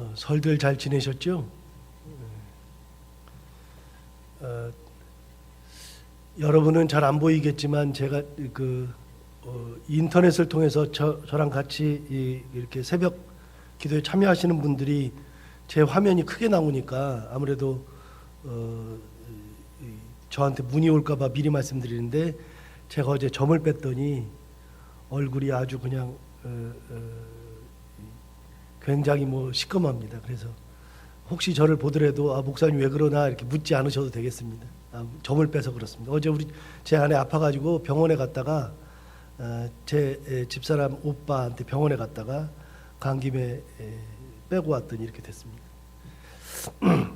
어, 설들 잘 지내셨죠? 어, 여러분은 잘 안 보이겠지만 제가 그 어, 인터넷을 통해서 저, 저랑 같이 이, 이렇게 새벽 기도에 참여하시는 분들이 제 화면이 크게 나오니까 아무래도 어, 저한테 문의 올까봐 미리 말씀드리는데 제가 어제 점을 뺐더니 얼굴이 아주 그냥 어, 어, 굉장히 뭐 시커멉니다. 그래서 혹시 저를 보더라도 아, 목사님 왜 그러나 이렇게 묻지 않으셔도 되겠습니다. 아, 점을 빼서 그렇습니다. 어제 우리 제 아내 아파가지고 병원에 갔다가 어, 제 에, 집사람 오빠한테 병원에 갔다가 간 김에 에, 빼고 왔더니 이렇게 됐습니다.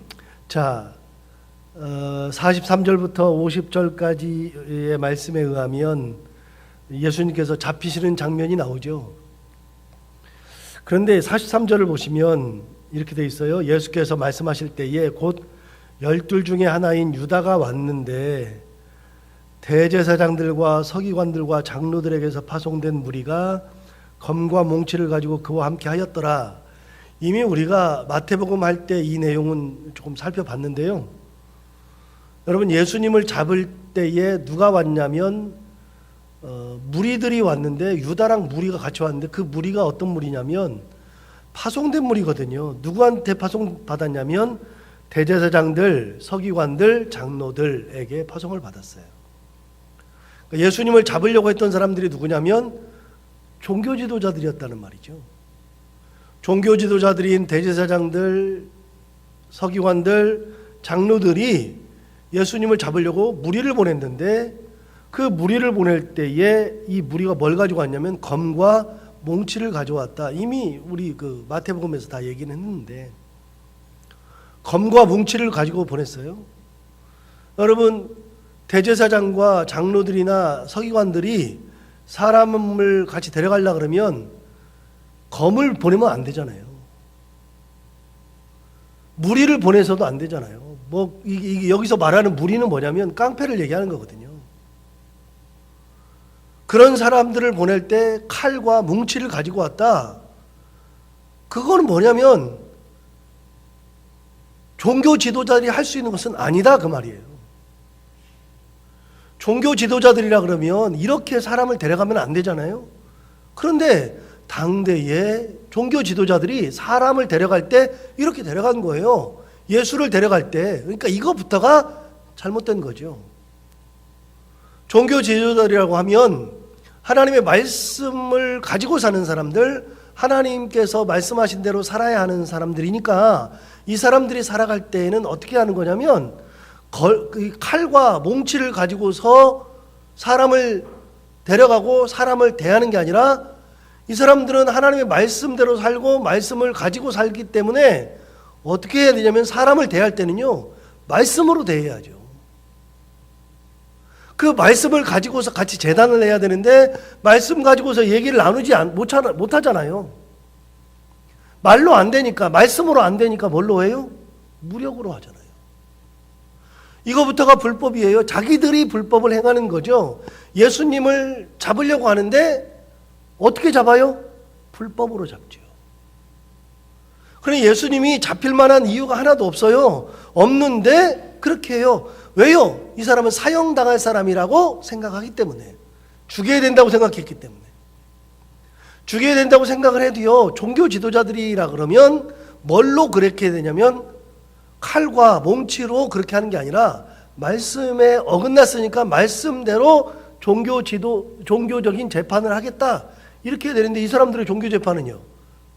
자, 어, 43절부터 50절까지의 말씀에 의하면 예수님께서 잡히시는 장면이 나오죠. 그런데 43절을 보시면 이렇게 돼 있어요. 예수께서 말씀하실 때에 곧 열둘 중에 하나인 유다가 왔는데 대제사장들과 서기관들과 장로들에게서 파송된 무리가 검과 몽치를 가지고 그와 함께 하였더라. 이미 우리가 마태복음 할 때 이 내용은 조금 살펴봤는데요. 여러분 예수님을 잡을 때에 누가 왔냐면 어, 무리들이 왔는데 유다랑 무리가 같이 왔는데 그 무리가 어떤 무리냐면 파송된 무리거든요. 누구한테 파송 받았냐면 대제사장들, 서기관들, 장로들에게 파송을 받았어요. 그러니까 예수님을 잡으려고 했던 사람들이 누구냐면 종교 지도자들이었다는 말이죠. 종교 지도자들인 대제사장들, 서기관들, 장로들이 예수님을 잡으려고 무리를 보냈는데 그 무리를 보낼 때에 이 무리가 뭘 가지고 왔냐면 검과 몽치를 가져왔다. 이미 우리 그 마태복음에서 다 얘기는 했는데 검과 뭉치를 가지고 보냈어요. 여러분 대제사장과 장로들이나 서기관들이 사람을 같이 데려가려 그러면 검을 보내면 안 되잖아요. 무리를 보내서도 안 되잖아요. 뭐 이게, 여기서 말하는 무리는 뭐냐면 깡패를 얘기하는 거거든요. 그런 사람들을 보낼 때 칼과 뭉치를 가지고 왔다. 그거는 뭐냐면 종교 지도자들이 할 수 있는 것은 아니다 그 말이에요. 종교 지도자들이라 그러면 이렇게 사람을 데려가면 안 되잖아요. 그런데 당대의 종교 지도자들이 사람을 데려갈 때 이렇게 데려간 거예요. 예수를 데려갈 때. 그러니까 이거부터가 잘못된 거죠. 종교 지도자들이라고 하면 하나님의 말씀을 가지고 사는 사람들, 하나님께서 말씀하신 대로 살아야 하는 사람들이니까 이 사람들이 살아갈 때에는 어떻게 하는 거냐면 걸, 그 칼과 몽치를 가지고서 사람을 데려가고 사람을 대하는 게 아니라 이 사람들은 하나님의 말씀대로 살고 말씀을 가지고 살기 때문에 어떻게 해야 되냐면 사람을 대할 때는요 말씀으로 대해야죠. 그 말씀을 가지고서 같이 재단을 해야 되는데 말씀 가지고서 얘기를 나누지 않- 못, 하잖아요. 말로 안 되니까 말씀으로 안 되니까 뭘로 해요? 무력으로 하잖아요. 이거부터가 불법이에요. 자기들이 불법을 행하는 거죠. 예수님을 잡으려고 하는데 어떻게 잡아요? 불법으로 잡죠. 그러니 예수님이 잡힐 만한 이유가 하나도 없어요. 없는데 그렇게 해요. 왜요? 이 사람은 사형당할 사람이라고 생각하기 때문에. 죽여야 된다고 생각했기 때문에. 죽여야 된다고 생각을 해도요, 종교 지도자들이라 그러면 뭘로 그렇게 되냐면 칼과 몽치로 그렇게 하는 게 아니라 말씀에 어긋났으니까 말씀대로 종교 지도, 종교적인 재판을 하겠다. 이렇게 되는데 이 사람들의 종교 재판은요,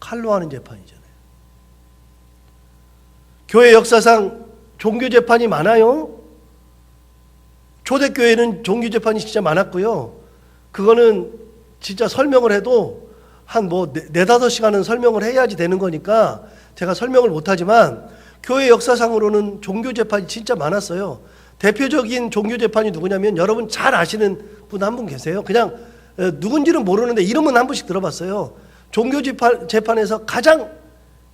칼로 하는 재판이잖아요. 교회 역사상 종교 재판이 많아요. 초대교회는 종교 재판이 진짜 많았고요. 그거는 진짜 설명을 해도 한 뭐 네다섯 시간은 설명을 해야지 되는 거니까 제가 설명을 못하지만 교회 역사상으로는 종교 재판이 진짜 많았어요. 대표적인 종교 재판이 누구냐면 여러분 잘 아시는 분 한분 계세요. 그냥 어, 누군지는 모르는데 이름은 한 분씩 들어봤어요. 종교 재판, 재판에서 가장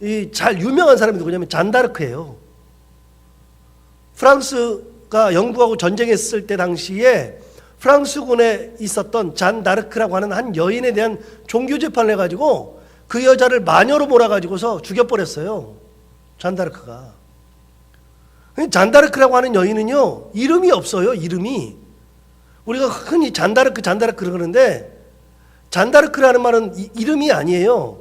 이잘 유명한 사람이 누구냐면 잔다르크예요. 프랑스 가 영국하고 전쟁했을 때 당시에 프랑스군에 있었던 잔 다르크라고 하는 한 여인에 대한 종교 재판을 해가지고 그 여자를 마녀로 몰아가지고서 죽여버렸어요. 잔 다르크가. 잔 다르크라고 하는 여인은요, 이름이 없어요, 이름이. 우리가 흔히 잔 다르크, 잔 다르크 그러는데, 잔 다르크라는 말은 이, 이름이 아니에요.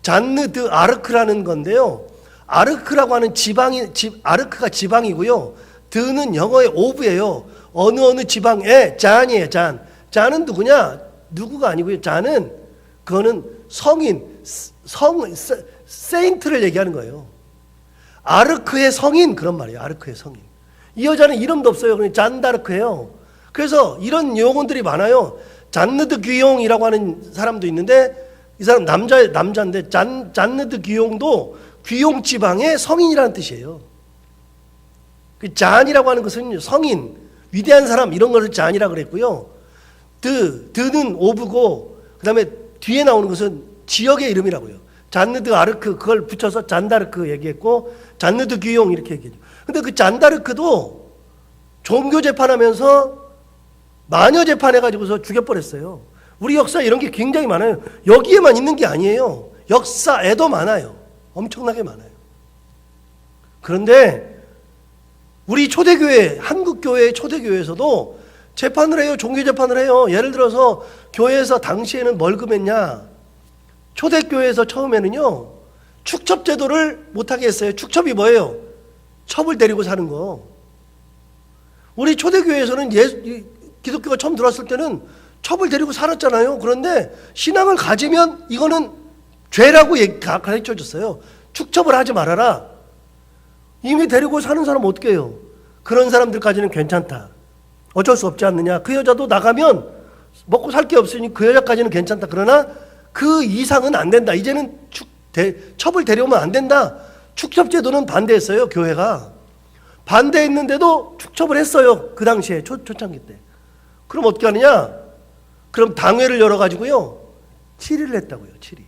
잔느 드 아르크라는 건데요. 아르크라고 하는 지방이, 지, 아르크가 지방이고요. 드는 영어의 오브예요. 어느 어느 지방에 잔이에요, 잔. 잔은 누구냐? 누구가 아니고요. 잔은 그거는 성인, 성, 세- 세인트를 얘기하는 거예요. 아르크의 성인 그런 말이에요. 아르크의 성인. 이 여자는 이름도 없어요. 그냥 잔다르크예요. 그래서 이런 용어들이 많아요. 잔느드 귀용이라고 하는 사람도 있는데 이 사람 남자 남자인데 잔 잔느드 귀용도 귀용 지방의 성인이라는 뜻이에요. 그 잔이라고 하는 것은 성인, 위대한 사람 이런 것을 잔이라 그랬고요. 드 드는 오브고 그다음에 뒤에 나오는 것은 지역의 이름이라고요. 잔느드 아르크 그걸 붙여서 잔다르크 얘기했고 잔느드 귀용 이렇게 얘기했죠. 근데 그 잔다르크도 종교 재판하면서 마녀 재판해 가지고서 죽여버렸어요. 우리 역사 이런 게 굉장히 많아요. 여기에만 있는 게 아니에요. 역사에도 많아요. 엄청나게 많아요. 그런데 우리 초대교회, 한국교회 초대교회에서도 재판을 해요. 종교 재판을 해요. 예를 들어서 교회에서 당시에는 뭘 금했냐. 초대교회에서 처음에는요. 축첩 제도를 못하게 했어요. 축첩이 뭐예요? 첩을 데리고 사는 거. 우리 초대교회에서는 예, 이 기독교가 처음 들어왔을 때는 첩을 데리고 살았잖아요. 그런데 신앙을 가지면 이거는 죄라고 가르쳐 줬어요. 축첩을 하지 말아라. 이미 데리고 사는 사람 어떻게 해요? 그런 사람들까지는 괜찮다. 어쩔 수 없지 않느냐. 그 여자도 나가면 먹고 살 게 없으니 그 여자까지는 괜찮다. 그러나 그 이상은 안 된다. 이제는 축, 대, 첩을 데려오면 안 된다. 축첩제도는 반대했어요. 교회가. 반대했는데도 축첩을 했어요. 그 당시에 초, 초창기 때. 그럼 어떻게 하느냐? 그럼 당회를 열어가지고요. 7일을 했다고요. 7일.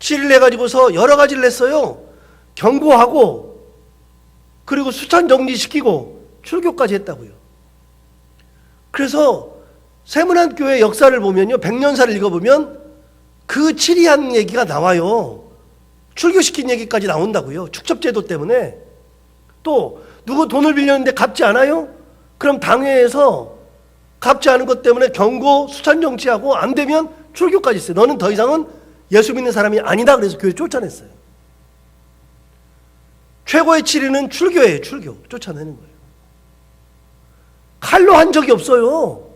7일 해가지고서 여러 가지를 했어요. 경고하고 그리고 수찬 정리시키고 출교까지 했다고요. 그래서 세문안 교회 역사를 보면요. 백년사를 읽어보면 그 7이 한 얘기가 나와요. 출교시킨 얘기까지 나온다고요. 축첩제도 때문에. 또 누구 돈을 빌렸는데 갚지 않아요? 그럼 당회에서 갚지 않은 것 때문에 경고 수찬 정치하고 안 되면 출교까지 했어요. 너는 더 이상은 예수 믿는 사람이 아니다. 그래서 교회 쫓아냈어요. 최고의 치리는 출교예요. 출교. 쫓아내는 거예요. 칼로 한 적이 없어요.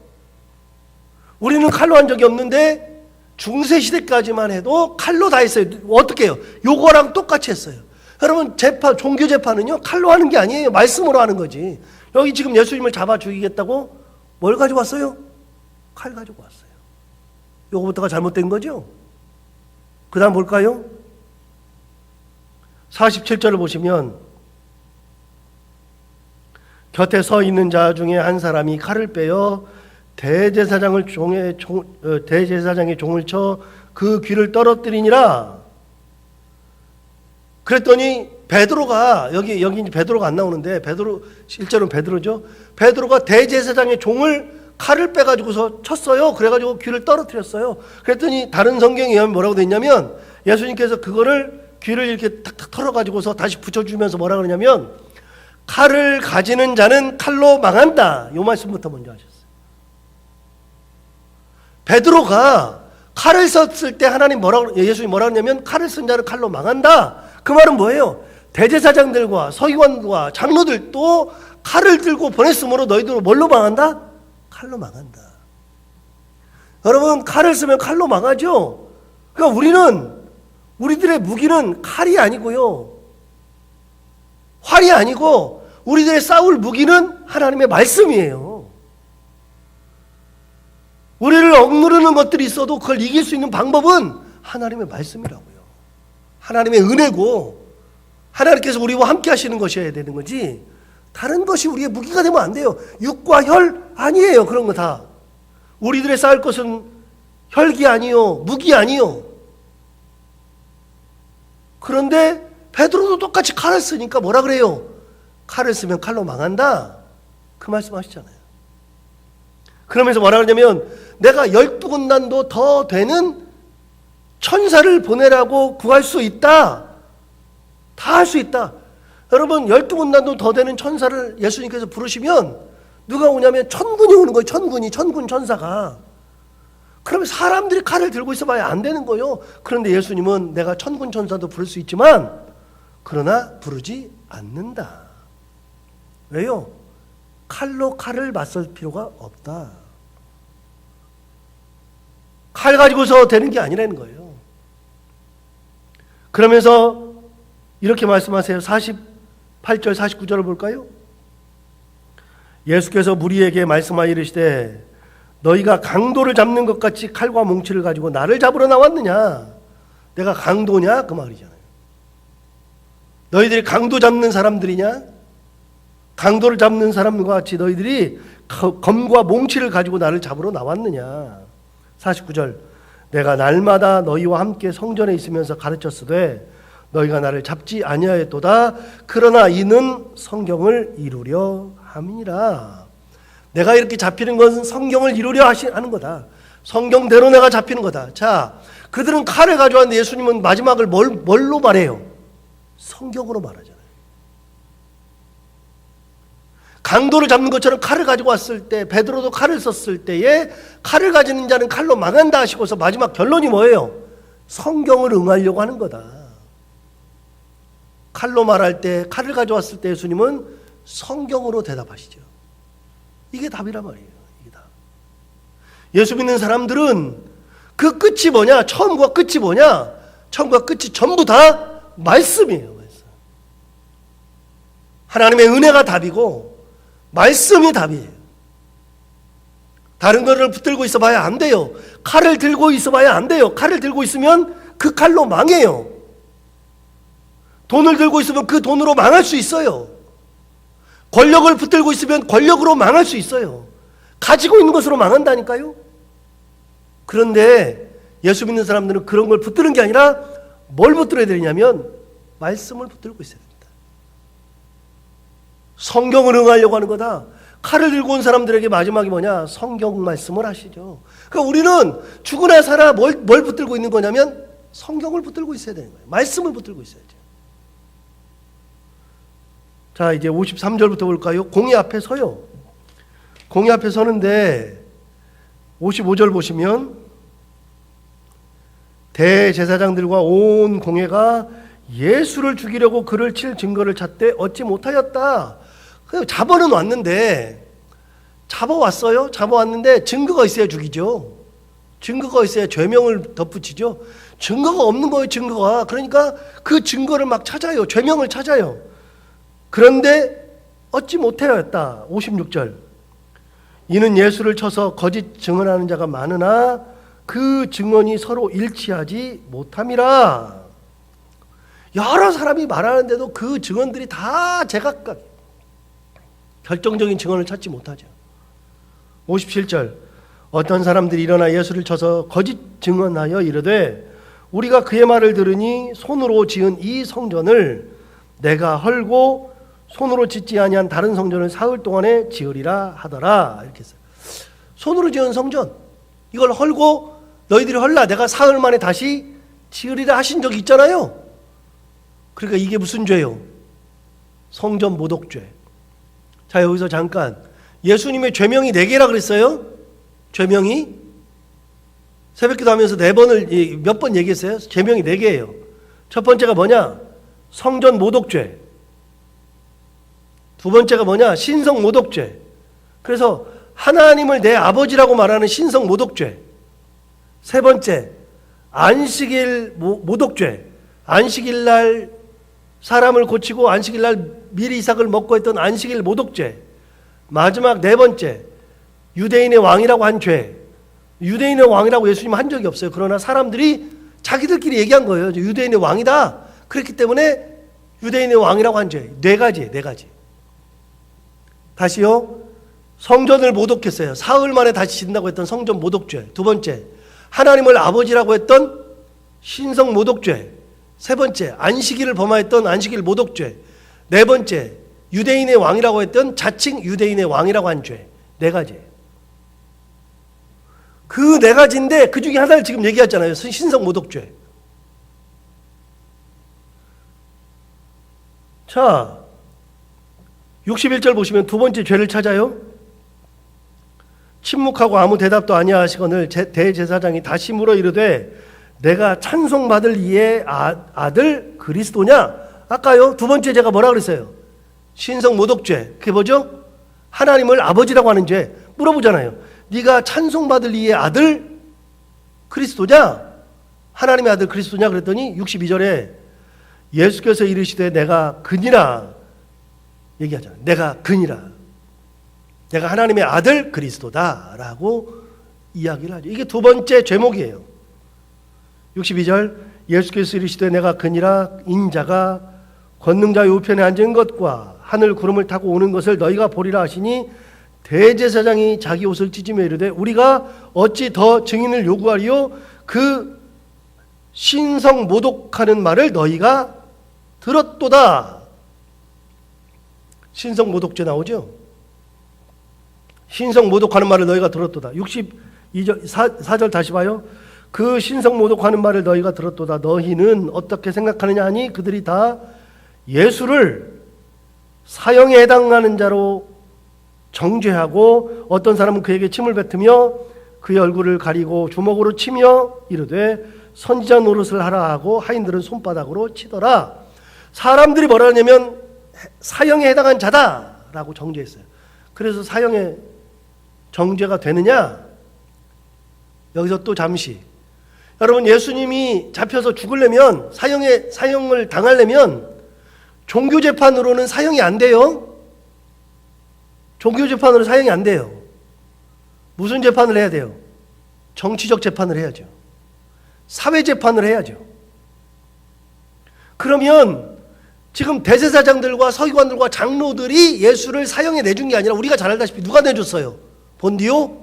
우리는 칼로 한 적이 없는데 중세 시대까지만 해도 칼로 다 했어요. 어떻게 해요? 요거랑 똑같이 했어요. 여러분 재판 종교 재판은요 칼로 하는 게 아니에요. 말씀으로 하는 거지. 여기 지금 예수님을 잡아 죽이겠다고 뭘 가지고 왔어요? 칼 가지고 왔어요. 요거부터가 잘못된 거죠? 그 다음 볼까요? 47절을 보시면 곁에 서 있는 자 중에 한 사람이 칼을 빼어 대제사장을 종의 종, 어, 대제사장의 종을 쳐 그 귀를 떨어뜨리니라. 그랬더니 베드로가 여기 여기 이제 베드로가 안 나오는데 베드로 실제로는 베드로죠. 베드로가 대제사장의 종을 칼을 빼 가지고서 쳤어요. 그래 가지고 귀를 떨어뜨렸어요. 그랬더니 다른 성경에 의하면 뭐라고 돼 있냐면 예수님께서 그거를 귀를 이렇게 탁탁 털어 가지고서 다시 붙여 주면서 뭐라 그러냐면 칼을 가지는 자는 칼로 망한다. 요 말씀부터 먼저 하셨어요. 베드로가 칼을 썼을 때 하나님 뭐라 예수님 뭐라 그러냐면 칼을 쓴 자는 칼로 망한다. 그 말은 뭐예요? 대제사장들과 서기관과 장로들도 칼을 들고 보냈으므로 너희들은 뭘로 망한다? 칼로 망한다. 여러분 칼을 쓰면 칼로 망하죠. 그러니까 우리는 우리들의 무기는 칼이 아니고요. 활이 아니고 우리들의 싸울 무기는 하나님의 말씀이에요. 우리를 억누르는 것들이 있어도 그걸 이길 수 있는 방법은 하나님의 말씀이라고요. 하나님의 은혜고 하나님께서 우리와 함께 하시는 것이어야 되는 거지. 다른 것이 우리의 무기가 되면 안 돼요. 육과 혈 아니에요. 그런 거 다. 우리들의 싸울 것은 혈기 아니요. 무기 아니요. 그런데 베드로도 똑같이 칼을 쓰니까 뭐라 그래요? 칼을 쓰면 칼로 망한다. 그 말씀 하시잖아요. 그러면서 뭐라 그러냐면 내가 열두 군단도 더 되는 천사를 보내라고 구할 수 있다. 다 할 수 있다. 여러분 열두 군단도 더 되는 천사를 예수님께서 부르시면 누가 오냐면 천군이 오는 거예요. 천군이 천군 천사가. 그러면 사람들이 칼을 들고 있어봐야 안 되는 거예요. 그런데 예수님은 내가 천군 천사도 부를 수 있지만 그러나 부르지 않는다. 왜요? 칼로 칼을 맞설 필요가 없다. 칼 가지고서 되는 게 아니라는 거예요. 그러면서 이렇게 말씀하세요. 48절, 49절을 볼까요? 예수께서 무리에게 말씀하여 이르시되 너희가 강도를 잡는 것 같이 칼과 몽치를 가지고 나를 잡으러 나왔느냐? 내가 강도냐? 그 말이잖아요. 너희들이 강도 잡는 사람들이냐? 강도를 잡는 사람과 같이 너희들이 거- 검과 몽치를 가지고 나를 잡으러 나왔느냐? 49절 내가 날마다 너희와 함께 성전에 있으면서 가르쳤으되 너희가 나를 잡지 아니하였도다 그러나 이는 성경을 이루려 함이니라 내가 이렇게 잡히는 것은 성경을 이루려 하는 거다 성경대로 내가 잡히는 거다 자 그들은 칼을 가져왔는데 예수님은 마지막을 뭘, 뭘로 말해요 성경으로 말하잖아요 강도를 잡는 것처럼 칼을 가지고 왔을 때 베드로도 칼을 썼을 때에 칼을 가지는 자는 칼로 망한다 하시고서 마지막 결론이 뭐예요? 성경을 응하려고 하는 거다. 칼로 말할 때 칼을 가져왔을 때 예수님은 성경으로 대답하시죠. 이게 답이란 말이에요. 이게 답. 예수 믿는 사람들은 그 끝이 뭐냐? 처음과 끝이 뭐냐? 처음과 끝이 전부 다 말씀이에요. 말씀. 하나님의 은혜가 답이고 말씀이 답이에요. 다른 거를 붙들고 있어 봐야 안 돼요. 칼을 들고 있어 봐야 안 돼요. 칼을 들고 있으면 그 칼로 망해요. 돈을 들고 있으면 그 돈으로 망할 수 있어요. 권력을 붙들고 있으면 권력으로 망할 수 있어요. 가지고 있는 것으로 망한다니까요. 그런데 예수 믿는 사람들은 그런 걸 붙드는 게 아니라 뭘 붙들어야 되냐면 말씀을 붙들고 있어야 됩니다. 성경을 응하려고 하는 거다. 칼을 들고 온 사람들에게 마지막이 뭐냐? 성경 말씀을 하시죠. 그러니까 우리는 죽으나 살아 뭘, 뭘 붙들고 있는 거냐면 성경을 붙들고 있어야 되는 거예요. 말씀을 붙들고 있어야죠. 자, 이제 53절부터 볼까요? 공의 앞에 서요. 공의 앞에 서는데 55절 보시면 대제사장들과 온 공회가 예수를 죽이려고 그를 칠 증거를 찾되 얻지 못하였다. 그 잡아는 왔는데 잡아왔어요. 잡아왔는데 증거가 있어야 죽이죠. 증거가 있어야 죄명을 덧붙이죠. 증거가 없는 거예요. 증거가. 그러니까 그 증거를 막 찾아요. 죄명을 찾아요. 그런데 얻지 못하였다. 56절. 이는 예수를 쳐서 거짓 증언하는 자가 많으나 그 증언이 서로 일치하지 못함이라. 여러 사람이 말하는데도 그 증언들이 다 제각각 결정적인 증언을 찾지 못하죠. 57절 어떤 사람들이 일어나 예수를 쳐서 거짓 증언하여 이르되 우리가 그의 말을 들으니 손으로 지은 이 성전을 내가 헐고 손으로 짓지 아니한 다른 성전을 사흘 동안에 지으리라 하더라 이렇게 했어요. 손으로 지은 성전 이걸 헐고 너희들이 헐라 내가 사흘 만에 다시 지으리라 하신 적이 있잖아요. 그러니까 이게 무슨 죄요? 성전 모독죄. 자 여기서 잠깐 예수님의 죄명이 네 개라 그랬어요. 죄명이 새벽기도 하면서 네 번을 몇 번 얘기했어요. 죄명이 네 개예요. 첫 번째가 뭐냐? 성전 모독죄. 두 번째가 뭐냐? 신성 모독죄. 그래서 하나님을 내 아버지라고 말하는 신성 모독죄. 세 번째, 안식일 모- 모독죄. 안식일 날 사람을 고치고 안식일 날 미리 이삭을 먹고 했던 안식일 모독죄. 마지막 네 번째, 유대인의 왕이라고 한 죄. 유대인의 왕이라고 예수님 한 적이 없어요. 그러나 사람들이 자기들끼리 얘기한 거예요. 유대인의 왕이다. 그렇기 때문에 유대인의 왕이라고 한 죄. 네 가지, 네 가지. 다시요. 성전을 모독했어요. 사흘 만에 다시 짓는다고 했던 성전 모독죄. 두 번째, 하나님을 아버지라고 했던 신성 모독죄. 세 번째, 안식일을 범하였던 안식일 모독죄. 네 번째, 유대인의 왕이라고 했던 자칭 유대인의 왕이라고 한 죄. 네 가지. 그 네 가지인데 그 중에 하나를 지금 얘기했잖아요. 신성 모독죄. 자, 61절 보시면 두 번째 죄를 찾아요. 침묵하고 아무 대답도 아니야 하시거늘 제- 대제사장이 다시 물어 이르되 내가 찬송받을 이의 아, 아들 그리스도냐? 아까요 두 번째 제가 뭐라 그랬어요? 신성 모독죄. 그게 뭐죠? 하나님을 아버지라고 하는 죄. 물어보잖아요. 네가 찬송받을 이의 아들 그리스도냐? 하나님의 아들 그리스도냐 그랬더니 62절에 예수께서 이르시되 내가 그니라 얘기하잖아요. 내가 그니라. 내가 하나님의 아들 그리스도다라고 이야기를 하죠. 이게 두 번째 죄목이에요. 62절 예수께서 이르시되 내가 그니라 인자가 권능자의 우편에 앉은 것과 하늘 구름을 타고 오는 것을 너희가 보리라 하시니 대제사장이 자기 옷을 찢으며 이르되 우리가 어찌 더 증인을 요구하리요 그 신성 모독하는 말을 너희가 들었도다. 신성 모독죄 나오죠? 신성 모독하는 말을 너희가 들었도다. 62절 4, 절 다시 봐요. 그 신성 모독하는 말을 너희가 들었도다. 너희는 어떻게 생각하느냐 하니 그들이 다 예수를 사형에 해당하는 자로 정죄하고 어떤 사람은 그에게 침을 뱉으며 그의 얼굴을 가리고 주먹으로 치며 이르되 선지자 노릇을 하라 하고 하인들은 손바닥으로 치더라. 사람들이 뭐라 하냐면 사형에 해당한 자다라고 정죄했어요. 그래서 사형에 정죄가 되느냐? 여기서 또 잠시 여러분 예수님이 잡혀서 죽으려면 사형에 사형을 당하려면 종교 재판으로는 사형이 안 돼요. 종교 재판으로 사형이 안 돼요. 무슨 재판을 해야 돼요? 정치적 재판을 해야죠. 사회 재판을 해야죠. 그러면 지금 대제사장들과 서기관들과 장로들이 예수를 사형에 내준 게 아니라 우리가 잘 알다시피 누가 내줬어요? 본디오?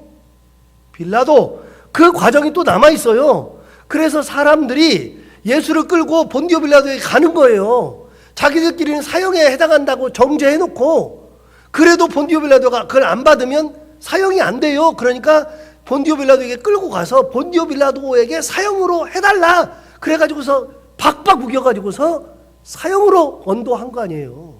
빌라도 그 과정이 또 남아 있어요. 그래서 사람들이 예수를 끌고 본디오 빌라도에 가는 거예요. 자기들끼리는 사형에 해당한다고 정죄해 놓고 그래도 본디오 빌라도가 그걸 안 받으면 사형이 안 돼요. 그러니까 본디오 빌라도에게 끌고 가서 본디오 빌라도에게 사형으로 해달라. 그래가지고서 박박 우겨가지고서 사형으로 언도한 거 아니에요.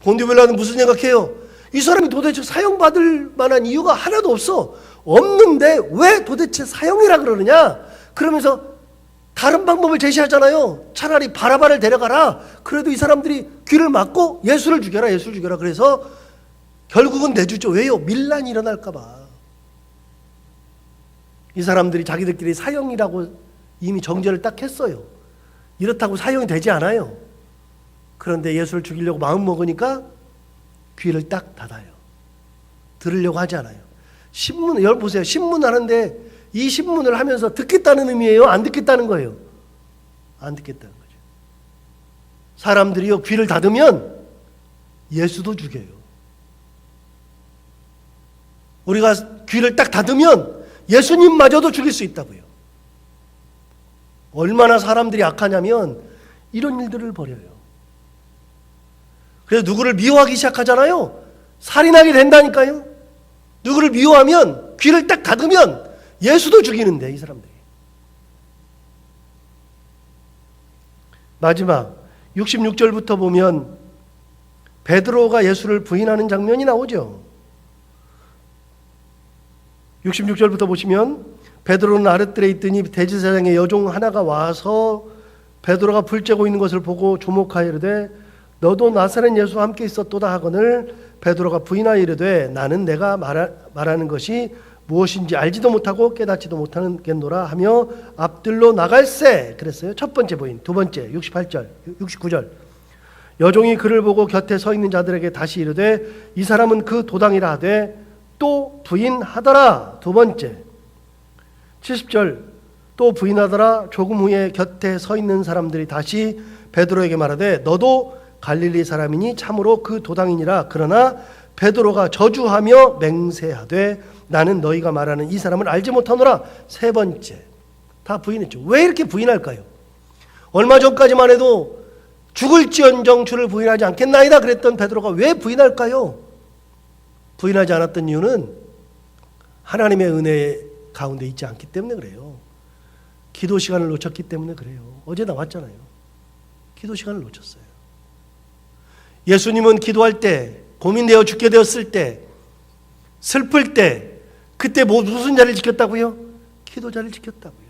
본디오 빌라도는 무슨 생각해요? 이 사람이 도대체 사형받을 만한 이유가 하나도 없어. 없는데 왜 도대체 사형이라 그러느냐? 그러면서 다른 방법을 제시하잖아요. 차라리 바라바를 데려가라. 그래도 이 사람들이 귀를 막고 예수를 죽여라, 예수를 죽여라. 그래서 결국은 내주죠. 왜요? 밀란이 일어날까봐. 이 사람들이 자기들끼리 사형이라고 이미 정죄를 딱 했어요. 이렇다고 사형이 되지 않아요. 그런데 예수를 죽이려고 마음 먹으니까 귀를 딱 닫아요. 들으려고 하지 않아요. 신문, 여러분 보세요. 신문 하는데 이 신문을 하면서 듣겠다는 의미예요? 안 듣겠다는 거예요? 안 듣겠다는 거죠. 사람들이요, 귀를 닫으면 예수도 죽여요. 우리가 귀를 딱 닫으면 예수님마저도 죽일 수 있다고요. 얼마나 사람들이 악하냐면 이런 일들을 벌여요. 그래서 누구를 미워하기 시작하잖아요. 살인하게 된다니까요. 누구를 미워하면 귀를 딱 닫으면 예수도 죽이는데 이 사람들이. 마지막 66절부터 보면 베드로가 예수를 부인하는 장면이 나오죠. 66절부터 보시면 베드로는 아랫들에 있더니 대제사장의 여종 하나가 와서 베드로가 불 쬐고 있는 것을 보고 주목하여 이르되 너도 나사렛 예수와 함께 있었도다 하거늘 베드로가 부인하여 이르되 나는 내가 말하, 말하는 것이 무엇인지 알지도 못하고 깨닫지도 못하는 겠노라 하며 앞들로 나갈세 그랬어요. 첫 번째 부인, 두 번째 68절, 69절. 여종이 그를 보고 곁에 서 있는 자들에게 다시 이르되 이 사람은 그 도당이라 하되 또 부인하더라. 두 번째. 70절 또 부인하더라. 조금 후에 곁에 서 있는 사람들이 다시 베드로에게 말하되 너도 갈릴리 사람이니 참으로 그 도당이니라. 그러나 베드로가 저주하며 맹세하되 나는 너희가 말하는 이 사람을 알지 못하노라. 세 번째. 다 부인했죠. 왜 이렇게 부인할까요? 얼마 전까지만 해도 죽을지언정 주를 부인하지 않겠나이다 그랬던 베드로가 왜 부인할까요? 부인하지 않았던 이유는 하나님의 은혜 가운데 있지 않기 때문에 그래요. 기도 시간을 놓쳤기 때문에 그래요. 어제 나왔잖아요. 기도 시간을 놓쳤어요. 예수님은 기도할 때, 고민되어 죽게 되었을 때, 슬플 때, 그때 뭐 무슨 자리를 지켰다고요? 기도 자리를 지켰다고요.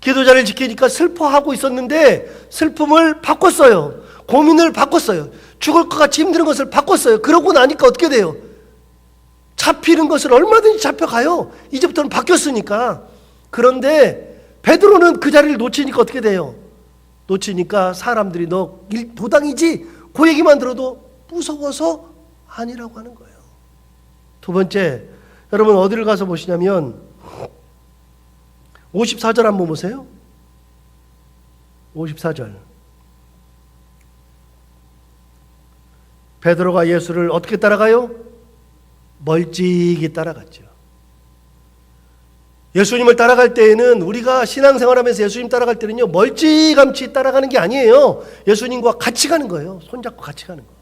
기도 자리를 지키니까 슬퍼하고 있었는데 슬픔을 바꿨어요. 고민을 바꿨어요. 죽을 것 같이 힘든 것을 바꿨어요. 그러고 나니까 어떻게 돼요? 잡히는 것을 얼마든지 잡혀가요. 이제부터는 바뀌었으니까. 그런데 베드로는 그 자리를 놓치니까 어떻게 돼요? 놓치니까 사람들이 너 일- 도당이지 그 얘기만 들어도 무서워서 아니라고 하는 거예요. 두 번째, 여러분 어디를 가서 보시냐면 54절 한번 보세요. 54절. 베드로가 예수를 어떻게 따라가요? 멀찍이 따라갔죠. 예수님을 따라갈 때에는 우리가 신앙생활하면서 예수님 따라갈 때는요 멀찌감치 따라가는 게 아니에요. 예수님과 같이 가는 거예요. 손잡고 같이 가는 거.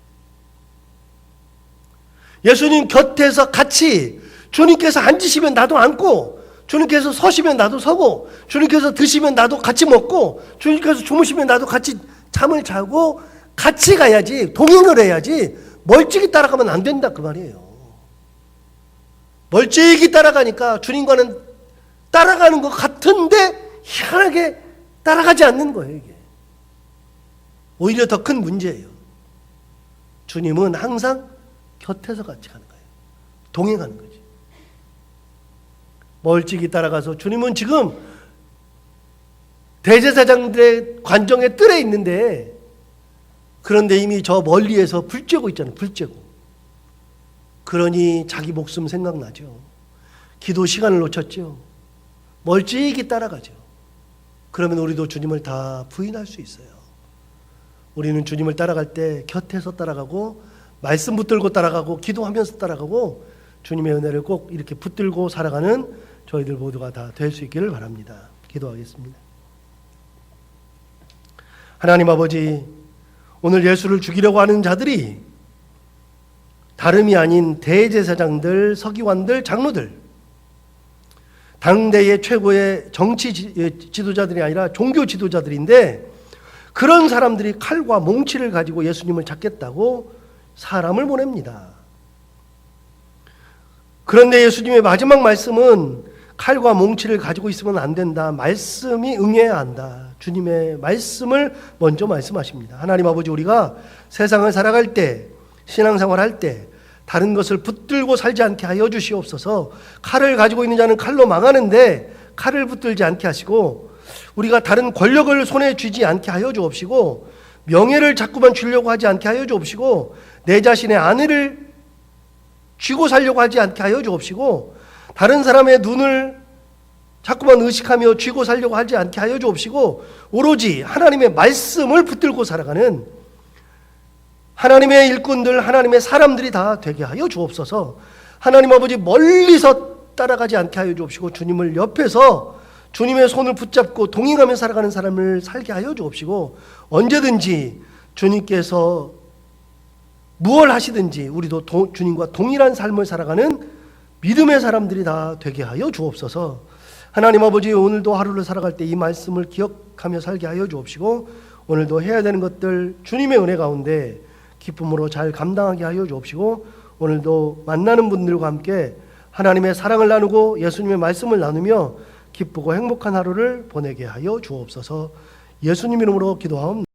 예수님 곁에서 같이 주님께서 앉으시면 나도 앉고 주님께서 서시면 나도 서고 주님께서 드시면 나도 같이 먹고 주님께서 주무시면 나도 같이 잠을 자고 같이 가야지 동행을 해야지 멀찍이 따라가면 안 된다 그 말이에요. 멀찍이 따라가니까 주님과는 따라가는 것 같은데 희한하게 따라가지 않는 거예요, 이게. 오히려 더 큰 문제예요. 주님은 항상 곁에서 같이 가는 거예요. 동행하는 거지. 멀찍이 따라가서 주님은 지금 대제사장들의 관정에 뜰에 있는데 그런데 이미 저 멀리에서 불 쬐고 있잖아요. 불 쬐고. 그러니 자기 목숨 생각나죠. 기도 시간을 놓쳤죠. 멀찍이 따라가죠. 그러면 우리도 주님을 다 부인할 수 있어요. 우리는 주님을 따라갈 때 곁에서 따라가고 말씀 붙들고 따라가고 기도하면서 따라가고 주님의 은혜를 꼭 이렇게 붙들고 살아가는 저희들 모두가 다 될 수 있기를 바랍니다. 기도하겠습니다. 하나님 아버지, 오늘 예수를 죽이려고 하는 자들이 다름이 아닌 대제사장들, 서기관들, 장로들, 당대의 최고의 정치 지- 예, 지도자들이 아니라 종교 지도자들인데 그런 사람들이 칼과 몽치를 가지고 예수님을 잡겠다고 사람을 보냅니다. 그런데 예수님의 마지막 말씀은 칼과 몽치를 가지고 있으면 안 된다. 말씀이 응해야 한다. 주님의 말씀을 먼저 말씀하십니다. 하나님 아버지 우리가 세상을 살아갈 때 신앙생활 할때 다른 것을 붙들고 살지 않게 하여 주시옵소서. 칼을 가지고 있는 자는 칼로 망하는데 칼을 붙들지 않게 하시고 우리가 다른 권력을 손에 쥐지 않게 하여 주옵시고 명예를 자꾸만 주려고 하지 않게 하여 주옵시고 내 자신의 아내를 쥐고 살려고 하지 않게 하여 주옵시고 다른 사람의 눈을 자꾸만 의식하며 쥐고 살려고 하지 않게 하여 주옵시고 오로지 하나님의 말씀을 붙들고 살아가는 하나님의 일꾼들, 하나님의 사람들이 다 되게 하여 주옵소서. 하나님 아버지 멀리서 따라가지 않게 하여 주옵시고 주님을 옆에서 주님의 손을 붙잡고 동행하며 살아가는 사람을 살게 하여 주옵시고 언제든지 주님께서 무엇 하시든지 우리도 도- 주님과 동일한 삶을 살아가는 믿음의 사람들이 다 되게 하여 주옵소서. 하나님 아버지 오늘도 하루를 살아갈 때 이 말씀을 기억하며 살게 하여 주옵시고 오늘도 해야 되는 것들 주님의 은혜 가운데 기쁨으로 잘 감당하게 하여 주옵시고 오늘도 만나는 분들과 함께 하나님의 사랑을 나누고 예수님의 말씀을 나누며 기쁘고 행복한 하루를 보내게 하여 주옵소서. 예수님 이름으로 기도하옵나다.